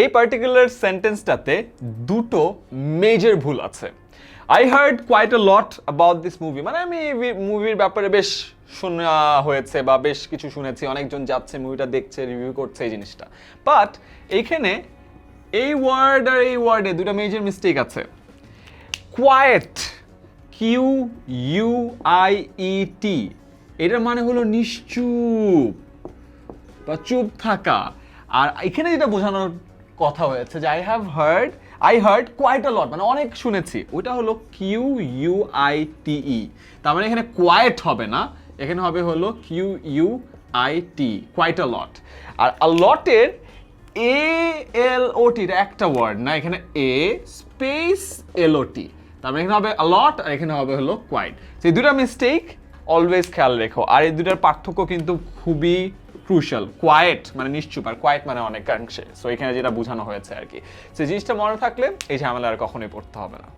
এই পার্টিকুলার সেন্টেন্সটাতে দুটো মেজর ভুল আছে। I heard quite a lot about this movie মানে আমি মুভির ব্যাপারে বেশ শোনা হয়েছে বা বেশ কিছু শুনেছি, অনেকজন যাচ্ছে মুভিটা দেখছে রিভিউ করছে এই জিনিসটা। বাট এইখানে এই ওয়ার্ড আর এই ওয়ার্ডে দুটো মেজর মিস্টেক আছে। Quite Q U I E T এটার মানে হলো নিশ্চুপ বা চুপ থাকা। আর এখানে যেটা বোঝানোর কথা হয়েছে, যে I have heard I heard quite lot মানে অনেক শুনেছি। ওটা হলো Q U I T E তার মানে এখানে কোয়াইট হবে না, এখানে হবে হলো Q U I T quite lot আর লটের এ এল ও টি একটা ওয়ার্ড না, এখানে এ স্পেস এল ও টি তার মানে এখানে হবে লট আর এখানে হবে হলো কোয়াইট সেই দুটা মিস্টেক অলওয়েজ খেয়াল রেখো। আর এই দুটার পার্থক্য কিন্তু খুবই ক্রুশাল কোয়েট মানে নিশ্চুপ, আর কোয়েট মানে অনেকাংশে। সো এখানে যেটা বোঝানো হয়েছে আর কি। সেই জিনিসটা মনে থাকলে এই ঝামেলা আর কখনোই পড়তে হবে না।